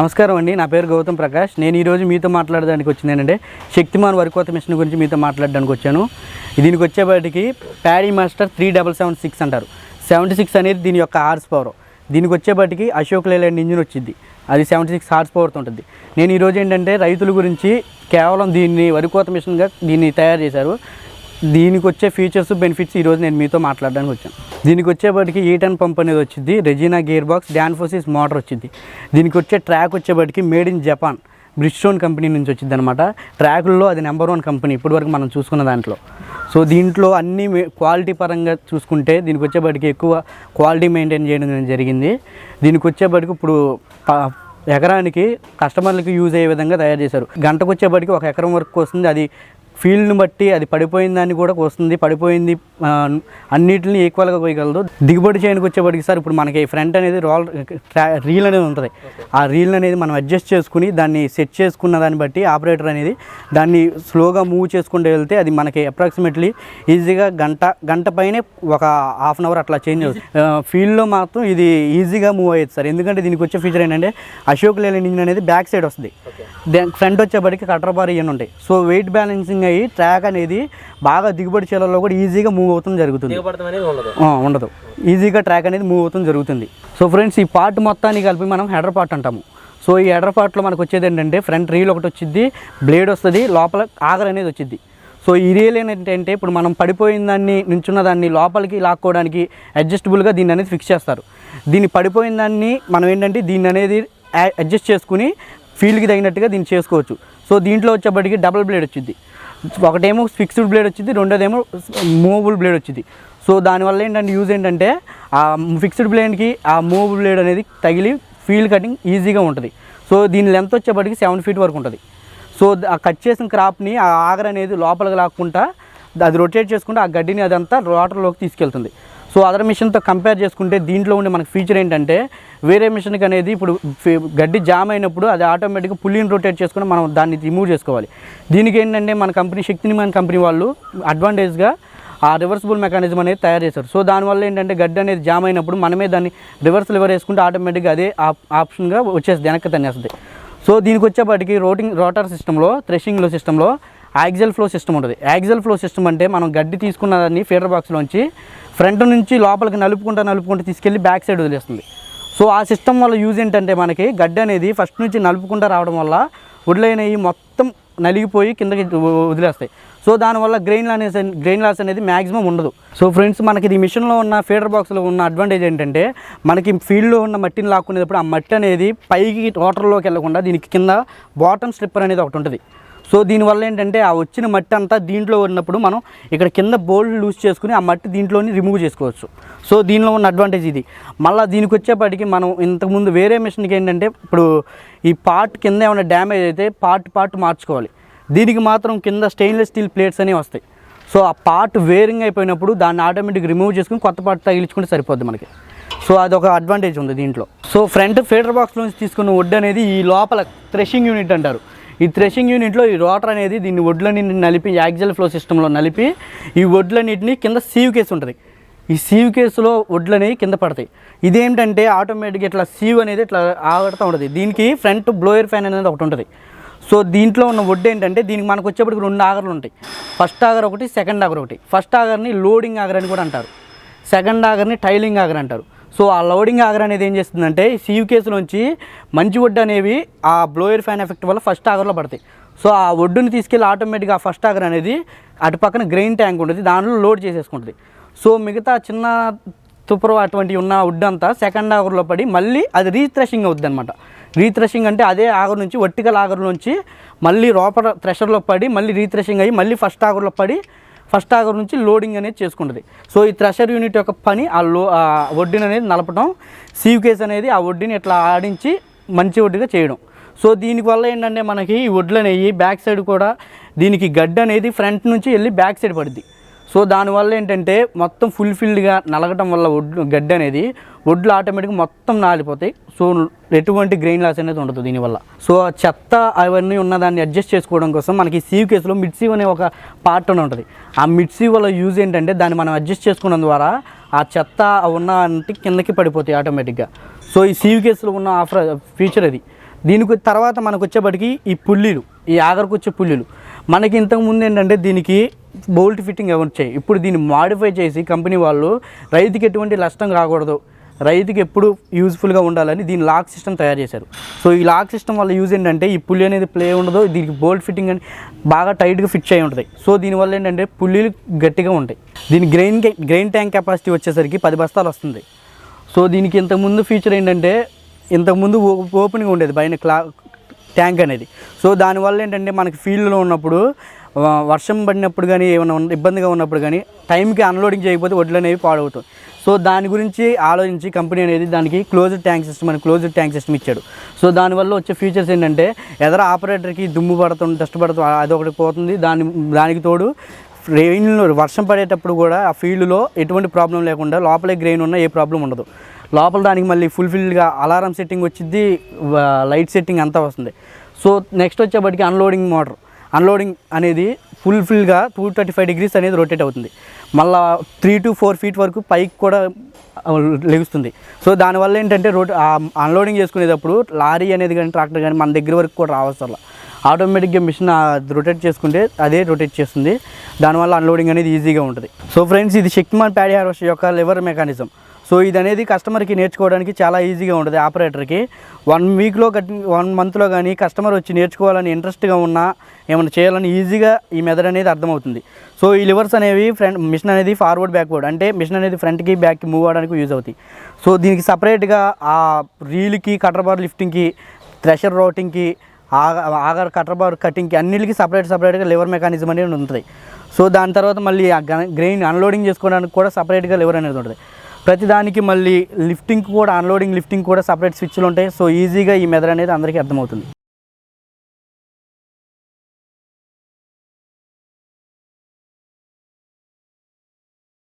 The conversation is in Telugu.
నమస్కారం అండి. నా పేరు గౌతమ్ ప్రకాష్. నేను ఈరోజు మీతో మాట్లాడడానికి వచ్చింది ఏంటంటే శక్తిమాన్ వరికోత మిషన్ గురించి మీతో మాట్లాడడానికి వచ్చాను. దీనికి వచ్చేపాటికి paddy master three double seven six అంటారు. సెవెంటీ సిక్స్ అనేది దీని యొక్క హార్స్ పవర్. దీనికి వచ్చేపాటికి అశోక్ లేలాండ్ ఇంజిన్ వచ్చింది. అది సెవెంటీ సిక్స్ హార్స్ పవర్తో ఉంటుంది. నేను ఈరోజు ఏంటంటే రైతుల గురించి కేవలం దీన్ని వరికోత మిషన్గా దీన్ని తయారు చేశారు. దీనికి వచ్చే ఫీచర్స్ బెనిఫిట్స్ ఈరోజు నేను మీతో మాట్లాడడానికి వచ్చాను. దీనికి వచ్చేప్పటికి ఈ టెన్ పంప్ అనేది వచ్చింది Regina gear box Danfoss motor వచ్చింది. దీనికి వచ్చే ట్రాక్ వచ్చేప్పటికి made in Japan Bridgestone company నుంచి వచ్చింది అనమాట ట్రాకుల్లో అది నెంబర్ వన్ కంపెనీ ఇప్పటివరకు మనం చూసుకున్న దాంట్లో. సో దీంట్లో అన్ని క్వాలిటీ పరంగా చూసుకుంటే దీనికి వచ్చేప్పటికి ఎక్కువ క్వాలిటీ మెయింటైన్ చేయడం జరిగింది. దీనికి వచ్చేప్పటికి ఇప్పుడు ఎకరానికి కస్టమర్లకు యూజ్ అయ్యే విధంగా తయారు చేశారు. గంటకు వచ్చేప్పటికి ఒక ఎకరం వరకు వస్తుంది అది ఫీల్డ్ని బట్టి అది పడిపోయిన దాన్ని కూడా వస్తుంది. పడిపోయింది అన్నిటిని ఈక్వల్గా పోయగలదు దిగుబడి చేయడానికి వచ్చేప్పటికి సార్ ఇప్పుడు మనకి ఫ్రంట్ అనేది రోల్ ట్రా- రీల్ అనేది ఉంటుంది. ఆ రీల్ అనేది మనం అడ్జస్ట్ చేసుకుని దాన్ని సెట్ చేసుకున్న దాన్ని బట్టి ఆపరేటర్ అనేది దాన్ని స్లోగా మూవ్ చేసుకుంటూ వెళ్తే అది మనకి అప్రాక్సిమేట్లీ ఈజీగా గంట గంట పైనే ఒక హాఫ్ అన్ అవర్ అట్లా చేంజ్ అవుతుంది. ఫీల్డ్లో మాత్రం ఇది ఈజీగా మూవ్ అయ్యేది సార్. ఎందుకంటే దీనికి వచ్చే ఫీచర్ ఏంటంటే అశోక్ లేలన్ ఇంజిన్ అనేది బ్యాక్ సైడ్ వస్తుంది. ఫ్రంట్ వచ్చేప్పటికి కటర్ బార్ ఇవన్నీ ఉంటాయి. సో వెయిట్ బ్యాలెన్సింగ్ అయ్యి ట్రాక్ అనేది బాగా దిగుబడి చేలలో కూడా ఈజీగా మూవ్ అవుతుంది జరుగుతుంది. ఉండదు. ఈజీగా ట్రాక్ అనేది మూవ్ అవుతుంది జరుగుతుంది. సో ఫ్రెండ్స్ ఈ పార్ట్ మొత్తాన్ని కలిపి మనం హెడర్ పార్ట్ అంటాము. సో ఈ హెడర్ పార్ట్లో మనకు వచ్చేది ఏంటంటే ఫ్రంట్ రీల్ ఒకటి వచ్చింది బ్లేడ్ వస్తుంది లోపల ఆగర్ అనేది వచ్చింది సో ఈ రీల్ ఏంటంటే ఇప్పుడు మనం పడిపోయిన దాన్ని నుంచున్న దాన్ని లోపలికి లాక్కోవడానికి అడ్జస్టబుల్గా దీన్ని అనేది ఫిక్స్ చేస్తారు. దీన్ని పడిపోయిన దాన్ని మనం ఏంటంటే దీన్ని అనేది అడ్జస్ట్ చేసుకుని ఫీల్డ్కి తగినట్టుగా దీన్ని చేసుకోవచ్చు. సో దీంట్లో వచ్చేప్పటికి డబుల్ బ్లేడ్ వచ్చింది ఒకటేమో ఫిక్స్డ్ బ్లేడ్ వచ్చింది రెండోదేమో మూవబుల్ బ్లేడ్ వచ్చింది. సో దానివల్ల ఏంటంటే యూజ్ ఏంటంటే ఆ ఫిక్స్డ్ బ్లేడ్కి ఆ మూవబుల్ బ్లేడ్ అనేది తగిలి ఫీల్డ్ కటింగ్ ఈజీగా ఉంటుంది. సో దీని లెంత్ వచ్చేప్పటికి సెవెన్ ఫీట్ వరకు ఉంటుంది. సో ఆ కట్ చేసిన క్రాప్ని ఆ ఆగర్ అనేది లోపలికి లాక్కుంటా అది రొటేట్ చేసుకుంటే ఆ గడ్డిని అదంతా వాటర్లోకి తీసుకెళ్తుంది. సో అదర్ మిషన్తో కంపేర్ చేసుకుంటే దీంట్లో ఉండే మనకు ఫీచర్ ఏంటంటే వేరే మిషన్కి అనేది ఇప్పుడు గడ్డి జామ్ అయినప్పుడు అది ఆటోమేటిక్గా పుల్లిని రొటేట్ చేసుకుని మనం దాన్ని రిమూవ్ చేసుకోవాలి. దీనికి ఏంటంటే మన కంపెనీ శక్తిని మన కంపెనీ వాళ్ళు అడ్వాంటేజ్గా ఆ రివర్సిబుల్ మెకానిజం అనేది తయారు చేశారు. సో దానివల్ల ఏంటంటే గడ్డి అనేది జామ్ అయినప్పుడు మనమే దాన్ని రివర్స్ లివర్ వేసుకుంటే ఆటోమేటిక్గా అదే ఆప్షన్గా వచ్చేస్తుంది వెనక్కి తన్నేస్తుంది. సో దీనికి వచ్చేప్పటికి రోటింగ్ రోటర్ సిస్టంలో థ్రెషింగ్లో సిస్టంలో యాక్సెల్ ఫ్లో సిస్టమ్ ఉంటుంది. యాక్సెల్ ఫ్లో సిస్టమ్ అంటే మనం గడ్డి తీసుకున్న దాన్ని ఫీడర్ బాక్స్లోంచి ఫ్రంట్ నుంచి లోపలికి నలుపుకుంటా నలుపుకుంటూ తీసుకెళ్ళి బ్యాక్ సైడ్ వదిలేస్తుంది. సో ఆ సిస్టమ్ వల్ల యూజ్ ఏంటంటే మనకి గడ్డి అనేది ఫస్ట్ నుంచి నలుపుకుంటా రావడం వల్ల వడ్లైనవి మొత్తం నలిగిపోయి కిందకి వదిలేస్తాయి. సో దానివల్ల గ్రెయిన్ లాస్ గ్రెయిన్ లాస్ అనేది మ్యాక్సిమం ఉండదు. సో ఫ్రెండ్స్ మనకి ఇది మిషన్లో ఉన్న ఫీడర్ బాక్స్లో ఉన్న అడ్వాంటేజ్ ఏంటంటే మనకి ఫీల్డ్లో ఉన్న మట్టిని లాక్కునేటప్పుడు ఆ మట్టి అనేది పైకి వాటర్లోకి వెళ్ళకుండా దీనికి కింద బాటమ్ స్లిప్పర్ అనేది ఒకటి ఉంటుంది. సో దీనివల్ల ఏంటంటే ఆ వచ్చిన మట్టి అంతా దీంట్లో ఉన్నప్పుడు మనం ఇక్కడ కింద బోల్డ్ లూజ్ చేసుకుని ఆ మట్టి దీంట్లోని రిమూవ్ చేసుకోవచ్చు. సో దీనిలో ఉన్న అడ్వాంటేజ్ ఇది. మళ్ళీ దీనికి వచ్చేప్పటికి మనం ఇంతకుముందు వేరే మిషన్కి ఏంటంటే ఇప్పుడు ఈ పార్ట్ కింద ఏమైనా డ్యామేజ్ అయితే పార్ట్ పార్ట్ మార్చుకోవాలి. దీనికి మాత్రం కింద స్టెయిన్లెస్ స్టీల్ ప్లేట్స్ అనేవి వస్తాయి. సో ఆ పార్ట్ వేరింగ్ అయిపోయినప్పుడు దాన్ని ఆటోమేటిక్ రిమూవ్ చేసుకుని కొత్త పార్ట్ తగిలించుకుంటే సరిపోద్ది మనకి. సో అదొక అడ్వాంటేజ్ ఉంది దీంట్లో. సో ఫ్రంట్ ఫీడర్ బాక్స్ నుంచి తీసుకున్న వుడ్ అనేది ఈ లోపల థ్రెషింగ్ యూనిట్ అంటారు. ఈ థ్రెషింగ్ యూనిట్లో ఈ రోటర్ అనేది దీన్ని వడ్లని నలిపి యాక్జల్ ఫ్లో సిస్టంలో నలిపి ఈ వడ్లన్నిటిని కింద సీవ్ కేసు ఉంటుంది. ఈ సీవ్ కేసులో వడ్లు అనేవి కింద పడతాయి. ఇదేంటంటే ఆటోమేటిక్గా ఇట్లా సీవ్ అనేది ఇట్లా ఆగడతా ఉంటుంది. దీనికి ఫ్రంట్ బ్లోయర్ ఫ్యాన్ అనేది ఒకటి ఉంటుంది. సో దీంట్లో ఉన్న వడ్డు ఏంటంటే దీనికి మనకు వచ్చేప్పటికి రెండు ఆగర్లు ఉంటాయి. ఫస్ట్ ఆగర్ ఒకటి సెకండ్ ఆగర్ ఒకటి. ఫస్ట్ ఆగర్ని లోడింగ్ ఆగర్ అని కూడా అంటారు. సెకండ్ ఆగర్ని టైలింగ్ ఆగర్ అంటారు. సో ఆ లోడింగ్ ఆగర్ అనేది ఏం చేస్తుందంటే సీవ్ కేసులోంచి మంచి ఒడ్డు అనేవి ఆ బ్లోయర్ ఫ్యాన్ ఎఫెక్ట్ వల్ల ఫస్ట్ ఆగర్లో పడతాయి. సో ఆ ఒడ్డుని తీసుకెళ్ళి ఆటోమేటిక్గా ఆ ఫస్ట్ ఆగర్ అనేది అటు పక్కన గ్రెయిన్ ట్యాంక్ ఉంటుంది దాంట్లో లోడ్ చేసేసుకుంటుంది. సో మిగతా చిన్న తుప్పరు అటువంటి ఉన్న వుడ్ అంతా సెకండ్ ఆగర్లో పడి మళ్ళీ అది రీథ్రెషింగ్ అవుద్ది అనమాట రీథ్రెషింగ్ అంటే అదే ఆగర్ నుంచి వర్టికల్ ఆగర్ నుంచి మళ్ళీ లోపల థ్రెషర్లో పడి మళ్ళీ రీథ్రెషింగ్ అయ్యి మళ్ళీ ఫస్ట్ ఆగర్లో పడి ఫస్ట్ ఆగర్ నుంచి లోడింగ్ అనేది చేసుకుంటుంది. సో ఈ థ్రెషర్ యూనిట్ యొక్క పని ఆ లో ఆ వడ్డీని అనేది నలపడం సీవ్ కేస్ అనేది ఆ వడ్డీని ఇట్లా ఆడించి మంచి వడ్డీగా చేయడం. సో దీనివల్ల ఏంటంటే మనకి ఈ వడ్లు అనేవి బ్యాక్ సైడ్ కూడా దీనికి గడ్డ అనేది ఫ్రంట్ నుంచి వెళ్ళి బ్యాక్ సైడ్ పడుద్ది. సో దానివల్ల ఏంటంటే మొత్తం ఫుల్ఫిల్డ్గా నలగటం వల్ల వడ్లు గడ్డి అనేది వడ్లు ఆటోమేటిక్గా మొత్తం నాలిపోతాయి. సో ఎటువంటి గ్రెయిన్ లాస్ అనేది ఉండదు దీనివల్ల సో చెత్త అవన్నీ ఉన్నదాన్ని అడ్జస్ట్ చేసుకోవడం కోసం మనకి సీవ్ కేసులో మిడ్ అనే ఒక పార్ట్ అని ఉంటుంది. ఆ మిడ్ వల్ల యూజ్ ఏంటంటే దాన్ని మనం అడ్జస్ట్ చేసుకోవడం ద్వారా ఆ చెత్త ఉన్న అంటే కిందకి పడిపోతాయి ఆటోమేటిక్గా సో ఈ సీవ్ కేసులో ఉన్న ఆఫర్ ఫీచర్ అది దీనికి తర్వాత మనకు వచ్చేప్పటికి ఈ పుల్లీలు ఈ ఆగరకు వచ్చే పుల్లీలు. మనకి ఇంతకుముందు ఏంటంటే దీనికి బోల్ట్ ఫిట్టింగ్ ఎవరు వచ్చాయి ఇప్పుడు దీన్ని మాడిఫై చేసి కంపెనీ వాళ్ళు రైతుకి ఎటువంటి నష్టం రాకూడదు. రైతుకి ఎప్పుడు యూజ్ఫుల్గా ఉండాలని దీని లాక్ సిస్టమ్ తయారు చేశారు. సో ఈ లాక్ సిస్టమ్ వల్ల యూజ్ ఏంటంటే ఈ పుల్లి అనేది ప్లే ఉండదు దీనికి బోల్ట్ ఫిట్టింగ్ అని బాగా టైట్గా ఫిట్ అయి ఉంటుంది. సో దీనివల్ల ఏంటంటే పుల్లీలు గట్టిగా ఉంటాయి. దీని గ్రెయిన్ గ్రెయిన్ ట్యాంక్ కెపాసిటీ వచ్చేసరికి పది బస్తాలు వస్తుంది. సో దీనికి ఇంతకుముందు ఫీచర్ ఏంటంటే ఇంతకుముందు ఓ- ఓపెన్గా ఉండేది పైన క్లా ట్యాంక్ అనేది. సో దానివల్ల ఏంటంటే మనకి ఫీల్డ్లో ఉన్నప్పుడు వర్షం పడినప్పుడు కానీ ఏమైనా ఉన్న- ఇబ్బందిగా ఉన్నప్పుడు కానీ టైంకి అన్లోడింగ్ చేయకపోతే వడ్లు అనేవి పాడవుతాయి. సో దాని గురించి ఆలోచించి కంపెనీ అనేది దానికి క్లోజ్డ్ ట్యాంక్ సిస్టమ్ అని క్లోజ్డ్ ట్యాంక్ సిస్టమ్ ఇచ్చాడు. సో దానివల్ల వచ్చే ఫీచర్స్ ఏంటంటే ఎదర ఆపరేటర్కి దుమ్ము పడుతుంది డస్ట్ పడుతుంది అదొకటి పోతుంది. దాని దానికి తోడు రెయిన్లో వర్షం పడేటప్పుడు కూడా ఆ ఫీల్డ్లో ఎటువంటి ప్రాబ్లం లేకుండా లోపలే గ్రెయిన్ ఉన్నా ఏ ప్రాబ్లం ఉండదు. లోపల దానికి మళ్ళీ ఫుల్ఫిల్గా అలారం సెట్టింగ్ వచ్చింది లైట్ సెట్టింగ్ అంతా వస్తుంది. సో నెక్స్ట్ వచ్చేప్పటికి అన్లోడింగ్ మోటార్. అన్లోడింగ్ అనేది ఫుల్ఫిల్గా టూ థర్టీ ఫైవ్ డిగ్రీస్ అనేది రొటేట్ అవుతుంది. మళ్ళా త్రీ టు ఫోర్ ఫీట్ వరకు పైకి కూడా లెగుస్తుంది. సో దానివల్ల ఏంటంటే రోడ్ అన్లోడింగ్ చేసుకునేటప్పుడు లారీ అనేది కానీ ట్రాక్టర్ కానీ మన దగ్గర వరకు కూడా రావసరం ఆటోమేటిక్గా మిషన్ రొటేట్ చేసుకుంటే అదే రొటేట్ చేస్తుంది. దానివల్ల అన్లోడింగ్ అనేది ఈజీగా ఉంటుంది. సో ఫ్రెండ్స్ ఇది శక్తిమాన్ ప్యాడీ హార్వెస్టర్ యొక్క లివర్ మెకానిజం సో ఇది అనేది కస్టమర్కి నేర్చుకోవడానికి చాలా ఈజీగా ఉంటుంది ఆపరేటర్కి. వన్ వీక్లో కట్టి వన్ మంత్లో కానీ కస్టమర్ వచ్చి నేర్చుకోవాలని ఇంట్రెస్ట్గా ఉన్నా ఏమైనా చేయాలని ఈజీగా ఈ మెథడ్ అనేది అర్థమవుతుంది. సో ఈ లివర్స్ అనేవి ఫ్రంట్ మిషన్ అనేది ఫార్వర్డ్ బ్యాక్వర్డ్ అంటే మిషన్ అనేది ఫ్రంట్కి బ్యాక్కి మూవ్ అవడానికి యూజ్ అవుతాయి. సో దీనికి సపరేట్గా ఆ రీల్కి కటర్ బార్ లిఫ్టింగ్కి థ్రెషర్ రోటింగ్కి ఆగర్ కటర్ బార్ కటింగ్కి అన్నిటికీ సపరేట్ సపరేట్గా లివర్ మెకానిజం అనేది ఉంటుంది. సో దాని తర్వాత మళ్ళీ గ్రెయిన్ అన్లోడింగ్ చేసుకోవడానికి కూడా సపరేట్గా లివర్ అనేది ఉంటుంది. ప్రతిదానికి మళ్ళీ లిఫ్టింగ్ కూడా అన్లోడింగ్ లిఫ్టింగ్ కూడా సపరేట్ స్విచ్లు ఉంటాయి. సో ఈజీగా ఈ మెథడ్ అనేది అందరికీ అర్థమవుతుంది.